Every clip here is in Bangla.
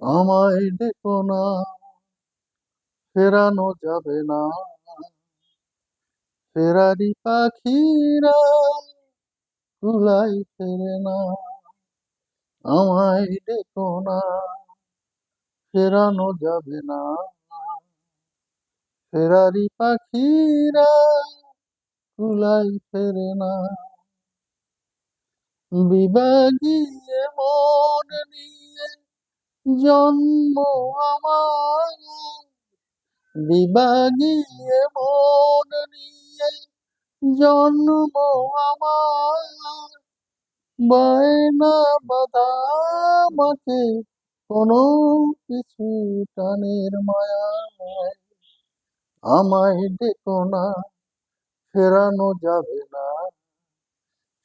আমায় ডেকো না, ফেরানো যাবে না। ফেরারি পাখিরা কুলাই ফেরে না, আমায় ডেকো না, ফেরানো যাবে না। ফেরারি পাখিরা কুলাই ফেরে না। বিভাগীয় মন নিয়ে জন্ম আমার। বিভাগীয় মন নিয়ে জন্ম আমার। বায়না বাধা আমাকে, কোনো কিছু টানের মায়া আমায় ডেকো না, ফেরানো যাবে না।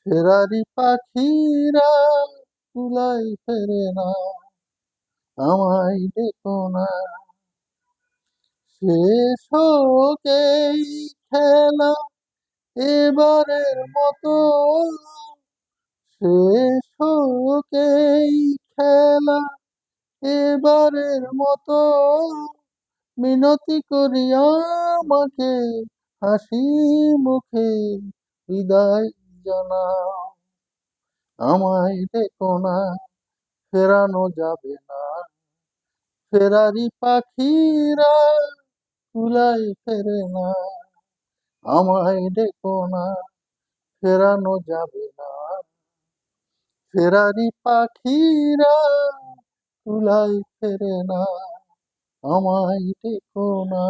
ফেরারি পাখিরা তুলাই ফেরে না। আমায় ডেকো না। শেষ হোক খেলা এবারের মতো। শেষ হোক খেলা এবারের মতো। মিনতি করি আমাকে হাসি মুখে বিদায় জানা আমায় দেখো না, ফেরানো যাবে না। ফেরারি পাখিরা কুলাই ফেরে না, আমায় দেখো না, ফেরানো যাবে না। ফেরারি পাখিরা কুলাই ফেরে না, আমায় দেখো না।